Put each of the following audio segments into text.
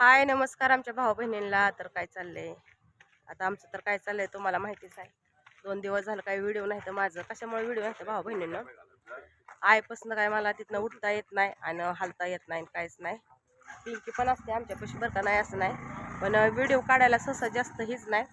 हाय नमस्कार आमच्या भाऊ बहिणींना तर काय चाललंय? आता आमचं तर काय चाललंय तुम्हाला माहितीच आहे. दोन दिवस झालं काही व्हिडिओ नाही तर माझं. कशामुळे व्हिडिओ नाही तर भाऊ बहिणींना आईपासून काय मला तिथनं उठता येत नाही आणि हलता येत नाही काहीच नाही. पिंकी पण असते आमच्यापाशी बरं का? नाही असं नाही. पण व्हिडिओ काढायला सहसा जास्त हीच नाही.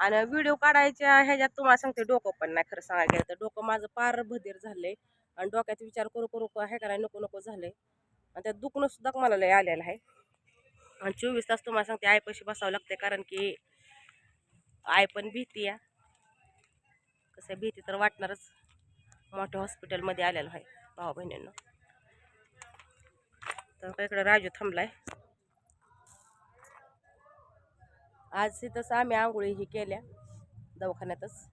आणि व्हिडिओ काढायच्या ह्याच्यात तुम्हाला सांगते डोकं पण नाही खरं सांगायला गेलं तर. डोकं माझं पार भदीर झालंय. आणि डोक्यात विचार करू करू हे करायला नको नको झालंय. आणि त्यात दुखणं सुद्धा मला लय आलेलं आहे. आणि चोवीस तास तुम्हाला सांगते आईपाशी बसावं लागते कारण की आई पण भीती या कसं भीती तर वाटणारच. मोठ्या हॉस्पिटलमध्ये आलेलं आहे भाऊ बहिणींना. तर इकडं राजू थांबलाय. आज तिथंच आम्ही आंघोळी ही केल्या दवाखान्यातच.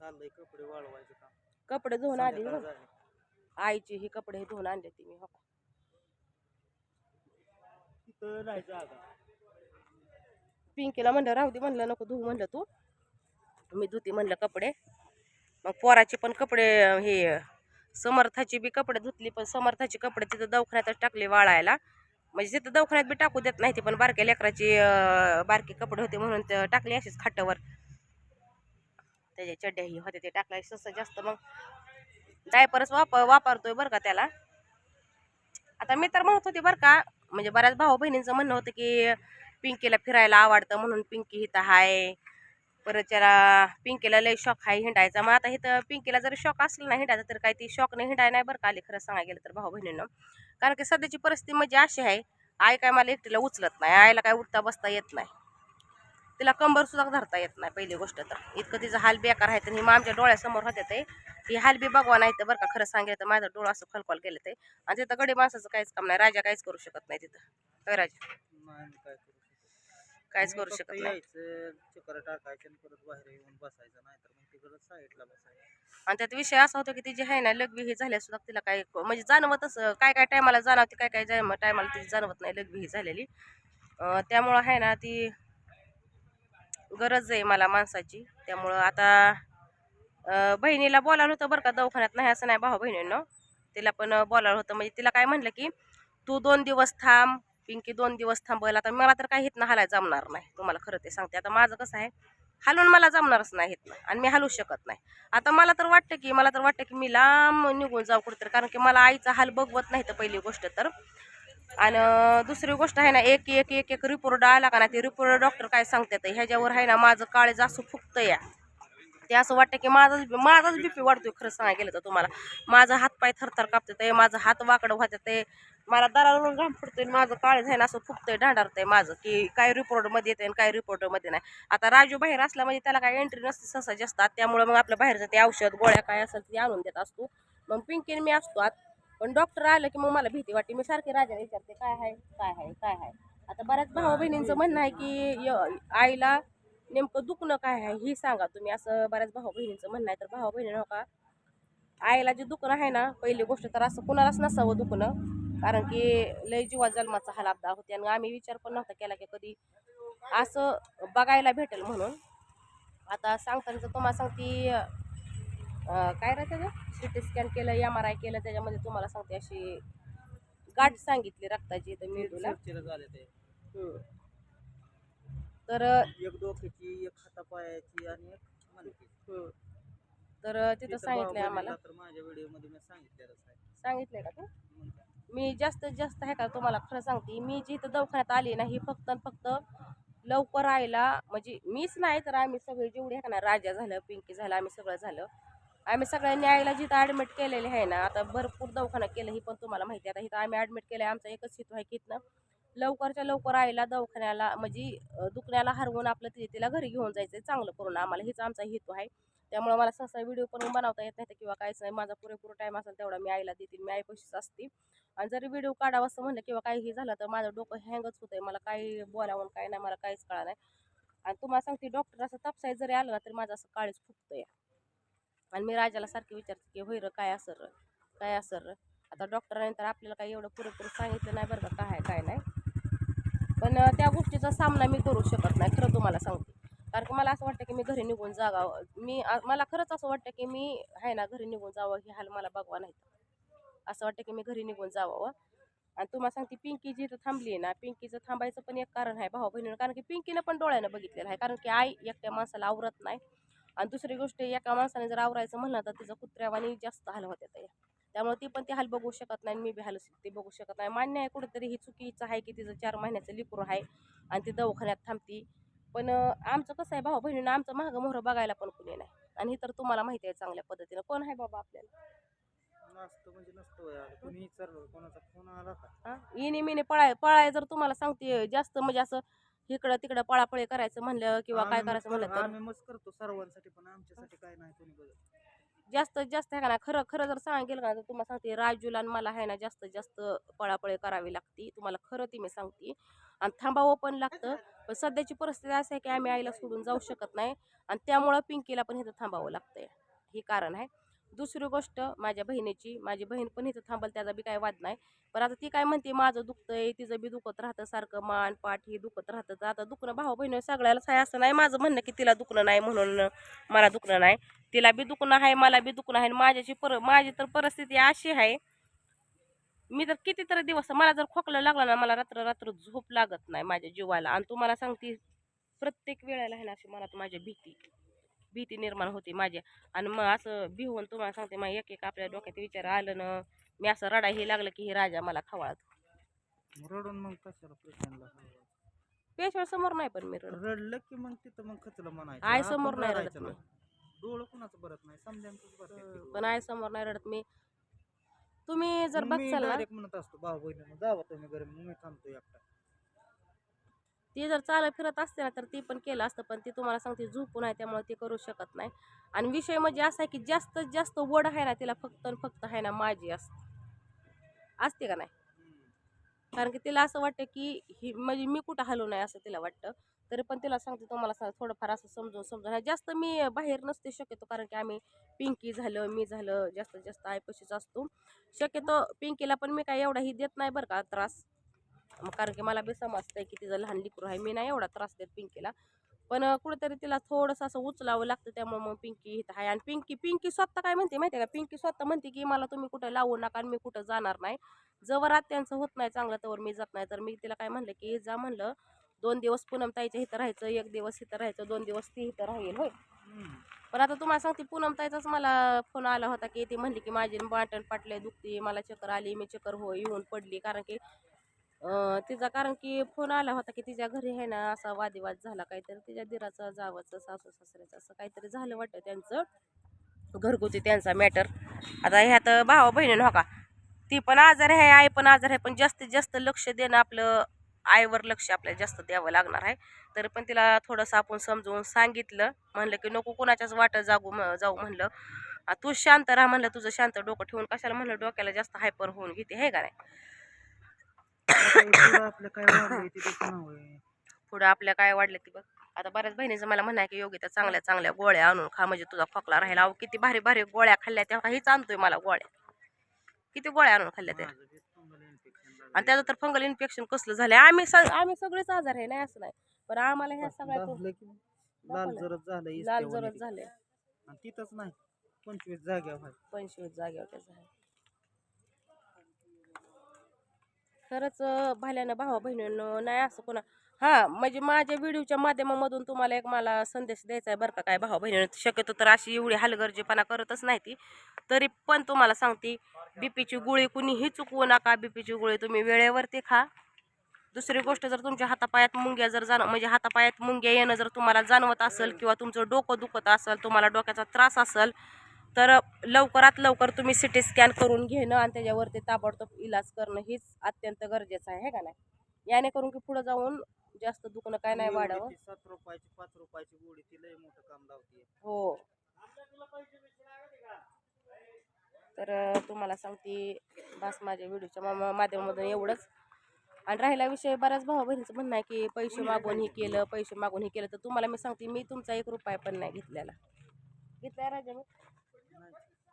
चाललंय कपडे वाळवायचं कपडे धुवून आली. आईची ही कपडे धुवून आणले ती मी हो का. पिंकीला म्हणलं राहू दे म्हणलं नको धुवू म्हणलं तू. मी धुती म्हणलं कपडे. मग पोराचे पण कपडे हे समर्थाची बी कपडे धुतली पण समर्थाचे कपडे तिथं दवाखान्यातच टाकले वाळायला. म्हणजे तिथं दवाखान्यात बी टाकू देत नाही ते पण बारक्या लेकराची बारके कपडे होते म्हणून टाकले असेच खाटावर. त्याच्या चड्ड्याही होते ते टाकले. सस जास्त मग डायपरच वाप वापरतोय बरं का त्याला. आता मी तर म्हणत होते बरं का म्हणजे बऱ्याच भाऊ बहिणींचं म्हणणं होतं की पिंकीला फिरायला आवडतं म्हणून पिंकी इथं हाय. परत त्याला पिंकीला लय शॉक आहे हिंडायचा. मग आता इथं पिंकीला जर शॉक असलं ना हिंडायचा तर काही ती शॉक नाही हिंडाय नाही बरं का आली खरं सांगायला गेलं तर भाऊ बहिणींना कारण की सध्याची परिस्थिती म्हणजे अशी आहे आई काय मला एकटीला उचलत नाही आईला काय उठता बसता येत नाही. तिला कंबर सुद्धा धरता येत नाही पहिली गोष्ट तर. इतकं तिचं हाल बेकार आहे तर ही आमच्या डोळ्यासमोर होते ते. ही हाल बी बघवा नाही तर बरं का खरं सांगितलं तर माझं डोळं असं खलखल केलं ते. आणि तिथं गडी माणसाचं काहीच काम नाही राजा काहीच करू शकत नाही तिथं. काय राजा काहीच करू शकत नाही. आणि त्यात विषय असा होता की तिची आहे ना लघवी ही झाल्या सुद्धा तिला काय म्हणजे जाणवतच काय काय टायमाला जाणवते काय काय टायमाला तिची जाणवत नाही लघवी ही झालेली. त्यामुळं आहे ना ती गरज आहे मला माणसाची. त्यामुळं आता बहिणीला बोलावलं होतं बरं का दवाखान्यात. नाही असं नाही भाऊ बहिणीनं. तिला पण बोलावलं होतं. म्हणजे तिला काय म्हणलं की तू दोन दिवस थांब पिंकी दोन दिवस थांबल. आता मला तर काही हितनं हालाय जमणार नाही. तुम्हाला खरं ते सांगते. आता माझं कसं आहे हलवून मला जमणारच नाही हितनं. आणि मी हलवू शकत नाही. आता मला तर वाटतं की मला तर वाटतं की मी लांब निघून जाऊ कुठेतरी. कारण की मला आईचा हाल बघवत नाही तर पहिली गोष्ट तर. आणि दुसरी गोष्ट आहे ना एक एक एक एक रिपोर्ट आला का ना ते रिपोर्ट डॉक्टर काय सांगतात ह्याच्यावर आहे ना माझं काळज असं फुगतं या ते असं वाटतं की माझाच माझाच बीपी वाढतोय खरं सांगायला गेलं तर तुम्हाला. माझा हात पाय थरथर कापतात ते माझं हात वाकडं होतं ते मला दरावरून घाम फुटतोय माझं काळज आहे ना असं फुगतंय आहे माझं की काय रिपोर्टमध्ये येते आणि काय रिपोर्टमध्ये नाही. आता राजू बाहेर असला म्हणजे त्याला काय एंट्री नसते सहसा जास्त त्यामुळे मग आपल्या बाहेरचं ते औषध गोळ्या काय असेल ते आणून देत असतो. मग पिंकीन मी असतो आत पण डॉक्टर आलं की मग मला भीती वाटते. मी सारखी राजाला विचारते काय आहे? काय आहे? काय आहे? आता बऱ्याच भाऊ बहिणींचं म्हणणं आहे की आईला नेमकं दुखणं काय आहे ही सांगा तुम्ही. असं बऱ्याच भाऊ बहिणींचं म्हणणं आहे. तर भाऊ बहिणी का? आईला जे दुखणं आहे ना पहिली गोष्ट तर असं कुणालाच नसावं दुखणं. कारण की लय जीवा जन्माचा हाल अपदा होते आणि आम्ही विचार पण नव्हता केला की कधी असं बघायला भेटेल म्हणून. आता सांगताना तुम्हाला सांगते काय राहते ते सी टी स्कॅन केलं एम आर आय केलं त्याच्यामध्ये तुम्हाला सांगते अशी गाठ सांगितली रक्ताची तर मेंदूला. झाले ते. हम्म. तर एक डोक्याची एक हातापायाची आणि एक हम्म. तर तिथं सांगितलंय आम्हाला. बहिणीला तर माझ्या व्हिडिओमध्ये मी सांगितलेलंच आहे. सांगितलंय का तू? मग. मी जास्तीत जास्त आहे का तुम्हाला खरं सांगते मी जी इथं दवाखान्यात आली ना ही फक्त आणि फक्त लवकर आईला म्हणजे मीच नाही तर आम्ही सगळे जेवढे आहे ना राजा झालं पिंकी झालं आम्ही सगळं झालं आम्ही सगळ्यांनी आईला जिथं ॲडमिट केलेले आहे ना आता भरपूर दवाखाना केलं ही पण तुम्हाला माहिती आहे. आता इथं आम्ही ॲडमिट केलं आहे आमचा एकच हेतू आहे की इथनं लवकरच्या लवकर आईला दवाखान्याला म्हणजे दुखण्याला हरवून आपलं तिथे तिला घरी घेऊन जायचं चांगलं करून. आम्हाला हेच आमचा हेतू आहे. त्यामुळे मला सहसा व्हिडिओ पण बनवता येत नाही किंवा काहीच नाही. माझा पुरेपूर टाईम असेल तेवढा मी आईला देतील मी आईपशीच असते. आणि जरी व्हिडिओ काढावा असं म्हणलं किंवा काहीही झालं तर माझं डोकं हँगच होतंय. मला काही बोलावून काही नाही मला काहीच कळा नाही. आणि तुम्हाला सांगते डॉक्टर असं तपसाय जरी आलं ना तरी माझं असं काळीच फुगतंय. आणि मी राजाला सारखे विचारते की होय रं काय असर काय असर आता डॉक्टरांनी तर आपल्याला काही एवढं पुरेपूर सांगितलं नाही बरं का काय आहे काय नाही. पण त्या गोष्टीचा सामना मी करू शकत नाही खरं तुम्हाला सांगते. कारण की मला असं वाटतं की मी घरी निघून जागावं मी मला खरंच असं वाटतं की मी आहे ना घरी निघून जावं हे हाल मला बघवा नाही असं वाटतं की मी घरी निघून जावं. आणि तुम्हाला सांगते पिंकी जिथं थांबली आहे ना पिंकीचं थांबायचं पण एक कारण आहे भाऊ बहिणीनं कारण की पिंकीनं पण डोळ्यानं बघितलेलं आहे. कारण की आई एकट्या माणसाला आवरत नाही. आणि दुसरी गोष्ट एका माणसाने जर आवरायचं म्हणलं तर तिचं कुत्र्यावानी जास्त हाल होत्या त्या त्यामुळे ती पण ती हाल बघू शकत नाही आणि मी बी हाल ते बघू शकत नाही. मान्य आहे कुठेतरी ही चुकीचं आहे की तिचं चार महिन्याचं लिकरू आहे आणि ती दवाखान्यात थांबती. पण आमचं कसं आहे भाऊ बहिणीनं आमचं महाग मोहरं बघायला पण कुणी नाही. आणि हे तर तुम्हाला माहिती आहे चांगल्या पद्धतीनं. कोण आहे बाबा आपल्याला? नसतं म्हणजे इनी मिनी पळाय पळाय जर तुम्हाला सांगते जास्त म्हणजे असं इकडं तिकडं पळापळी करायचं म्हणलं किंवा काय करायचं म्हणलं तर. आम्ही मस्त करतो सर्वांसाठी पण आमच्यासाठी काय नाही कोणी बघत जास्त जास्त आहे का ना खरं खरं जर सांग गेलं ना तर तुम्हाला सांगते राजूला आणि मला आहे ना जास्त जास्त पळापळी करावी लागते. तुम्हाला खरं ती मी सांगते. आणि थांबावं पण लागतं पण सध्याची परिस्थिती अशी आहे की आम्ही आईला सोडून जाऊ शकत नाही. आणि त्यामुळं पिंकीला पण इथं थांबावं लागतंय. हे कारण आहे. दुसरी गोष्ट माझ्या बहिणीची माझी बहीण पण इथं थांबल त्याचा बी काय वाद नाही. पण आता ती काय म्हणते माझं दुखतंय तिचं बी दुखत राहतं सारखं मान पाठ हे दुखत राहतं. तर आता दुखणं भाऊ बहिणी सगळ्यालाच आहे असं नाही. माझं म्हणणं की तिला दुखणं नाही म्हणून मला दुखणं नाही. तिला बी दुखणं आहे मला बी दुखणं आहे. आणि माझ्याची पर माझी तर परिस्थिती अशी आहे मी तर कितीतरी दिवस मला जर खोकलं लागलं ना मला रात्र रात्र झोप लागत नाही माझ्या जीवाला. आणि तुम्हाला सांगते प्रत्येक वेळेला आहे ना अशी मनात माझ्या भीती. भीती निर्माण होते माझ्या. आणि मग असं भिवून तुम्हाला सांगते मग एक एक आपल्या डोक्यात विचार आलं ना मी असं रडा हे लागलं की हे राजा मला खवाळत. रडून मग कशाला पेशंटला पेशवर समोर नाही पण मी रडलं की मग तिथं मग खचलं म्हणायचं. आपण समोर नाही रडत मी. डोळं कुणाचं भरत नाही? भरत पण आई समोर नाही रडत मी. तुम्ही जर डायरेक्ट म्हणत असतो भाऊ बहिणीनं जावा तुम्ही घरी मी थांबतो एकटा. ती जर चालत फिरत असते ना तर ती पण केलं असतं पण ती तुम्हाला सांगते झोपून आहे त्यामुळे ती करू शकत नाही. आणि विषय म्हणजे असा आहे की जास्तीत जास्त वड आहे ना तिला फक्त आणि फक्त आहे ना माझी असते. असते का नाही? कारण की तिला असं वाटतं की ही म्हणजे मी कुठं हलू नाही असं तिला वाटतं. तरी पण तिला सांगते तुम्हाला सांग थोडंफार असं समजून समजून. जास्त मी बाहेर नसते शक्यतो कारण की आम्ही पिंकी झालं मी झालं जास्तीत जास्त आयपशीच असतो. शक्यतो पिंकीला पण मी काय एवढाही देत नाही बरं का त्रास. कारण की मला बी समजतंय की तिचं लहान लेकरू आहे. मी नाही एवढा त्रास देत पिंकीला. पण कुठेतरी तिला थोडंसं असं उचलावं लागतं. त्यामुळे मग पिंकी इथं आहे. आणि पिंकी पिंकी स्वतः काय म्हणते माहिती आहे का? पिंकी स्वतः म्हणते की मला तुम्ही कुठं लावू नका आणि मी कुठं जाणार नाही. जवळ आत्यांचं होत नाही चांगलं तवर मी जात नाही. तर मी तिला काय म्हणलं की जा म्हणलं दोन दिवस पूनम ताईच्या इथं राहायचं एक दिवस इथं राहायचं दोन दिवस ती इथं राहील. होय. पण आता तुम्हाला सांगते पूनम ताईचाच मला फोन आला होता की ती म्हणली की माझी बाटण पाटले दुखती मला चक्कर आली मी चक्कर हो येऊन पडली. कारण की तिचा कारण की फोन आला होता की तिच्या घरी आहे ना असा वादिवाद झाला काहीतरी तिच्या दिराचा जावाचं सासू सासऱ्याचं असं काहीतरी झालं वाटतं त्यांचं. घरगुती त्यांचा मॅटर आता ह्यात भावा बहिणीनं हो का ती पण आजार आहे आई पण आजार आहे पण जास्तीत जास्त लक्ष देणं आपलं आईवर लक्ष आपल्याला जास्त द्यावं लागणार आहे. तरी पण तिला थोडंसं आपण समजवून सांगितलं म्हणलं की नको कुणाच्याच वाटं जागू जाऊ म्हणलं. तू शांत राहा म्हणलं तुझं शांत डोकं ठेवून कशाला म्हणलं डोक्याला जास्त हायपर होऊन घेते हे का नाही? आपलं काय वाढलंय ते त्याचं नाव आहे. पुढं आपल्या काय वाढलं ती बघ. आता बऱ्याच बहिणीचं मला म्हणणं आहे की योगी त्या चांगल्या चांगल्या गोळ्या आणून खा म्हणजे तुझा खोकला राहिला. अहो किती भारी भारी गोळ्या खाल्ल्या तेव्हा हीच आणतोय मला गोळ्या. किती गोळ्या आणून खाल्ल्या त्या. माझं बी fungal infection आणि. त्याचं तर फंगल इन्फेक्शन कसलं झालं आम्ही आम्ही सगळेच आजार आहे नाही असं नाही. पण आम्हाला ह्या सगळ्या दाबलं की लाल दाखवलं. जरद झालं लाल जरद ते. झाले आणि तिथंच नाही. पंचवीस आहे पंचवीस जागेवर त्याचं आहे. खरंच भाल्यानं भावा बहिणीनं नाही असं कोणा हां म्हणजे माझ्या व्हिडिओच्या माध्यमामधून तुम्हाला एक मला संदेश द्यायचा आहे बरं का काय भावा बहिणीनं शक्यतो तर अशी एवढी हलगर्जीपणा करतच नाही ती. तरी पण तुम्हाला सांगते बीपीची गोळी कुणीही चुकवू नका बीपीची गोळी तुम्ही वेळेवरती खा. दुसरी गोष्ट जर तुमच्या हातापायात मुंग्या जर जाण म्हणजे हातापायात मुंग्या येणं जर तुम्हाला जाणवत असेल किंवा तुमचं डोकं दुखत असेल तुम्हाला डोक्याचा त्रास असेल तर लवकरात लवकर तुम्ही सी टी स्कॅन करून घेणं आणि त्याच्यावरती ताबडतोब इलाज करणं हीच अत्यंत गरजेचं आहे हे का नाही? याने करून की पुढे जाऊन जास्त दुखणं काय नाही वाढावं. सात रुपयाची पाच रुपयाची गोळी ती लय मोठं काम लावते हो. तर तुम्हाला सांगते बस माझ्या व्हिडिओच्या मा- माध्यमामधून एवढंच. आणि राहिला विषय बऱ्याच भाऊ बहिणीचं म्हणणं आहे की पैसे मागून हे केलं पैसे मागून हे केलं. तर तुम्हाला मी सांगते मी तुमचा एक रुपया पण नाही घेतलेला. घेतलाय राजा मी.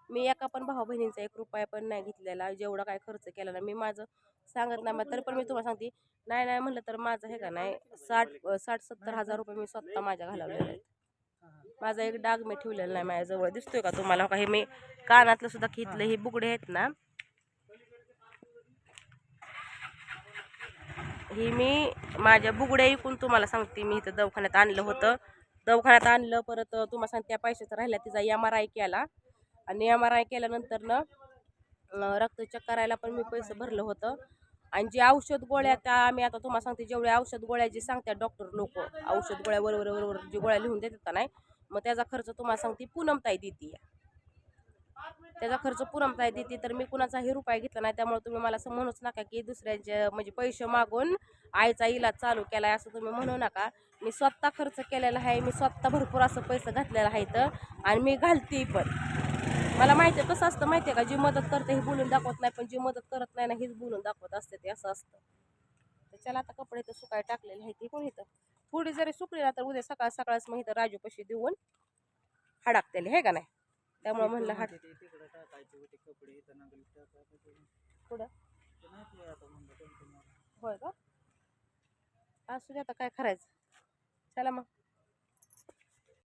मी एका पण भाऊ बहिणींचा एक रुपया पण नाही घेतलेला जेवढा काय खर्च केला ना मी माझं सांगत नाही मग तरी पण मी तुम्हाला सांगते नाही नाही म्हणलं तर माझं हे का नाही साठ साठ सत्तर हजार रुपये मी स्वतः माझ्या घालवलेले आहेत. माझा एक डाग मी ठेवलेला नाही माझ्याजवळ. दिसतोय का तुम्हाला? का हे मी कानातलं सुद्धा घेतलं हे बुगडे आहेत ना. ही मी माझ्या बुगड्या ऐकून तुम्हाला सांगते मी इथं दवाखान्यात आणलं होतं. दवाखान्यात आणलं परत तुम्हाला सांगते त्या पैशाचा राहिला तिचा एम आर आय केला. आणि एम आर आय केल्यानंतर ना करायला पण मी पैसे भरलं होतं. आणि जे औषध गोळ्या त्या आम्ही आता तुम्हाला सांगते जेवढ्या औषध गोळ्या जे सांगतात डॉक्टर लोक औषध गोळ्या बरोबर बरोबर जे गोळ्या लिहून देतात का नाही मग त्याचा खर्च तुम्हाला सांगते पूनमताई देते त्याचा खर्च पूनमताई देते तर मी कुणाचाही रुपये घेतला नाही त्यामुळे तुम्ही मला असं म्हणूच नका की दुसऱ्यांचे म्हणजे पैसे मागून आईचा इलाज चालू केला आहे असं तुम्ही म्हणू नका. मी स्वतः खर्च केलेला आहे मी स्वतः भरपूर असं पैसे घातलेलं आहे तर आणि मी घालते पण. मला माहिती आहे कसं असतं माहिती आहे का? जी मदत करते हे बोलून दाखवत नाही पण जी मदत करत नाही ना हेच बोलून दाखवत असते ते असं असतं. तर चला आता कपडे तर सुकाय टाकलेले आहे ते कोण इथं. थोडी जरी सुकली ना तर उद्या सकाळ सकाळच मग इथं राजू कशी देऊन हडाकतेले हे का नाही? त्यामुळे म्हणलं हाड टाकायचे पुढं? होय का? असू दे आता काय करायचं. चला मग.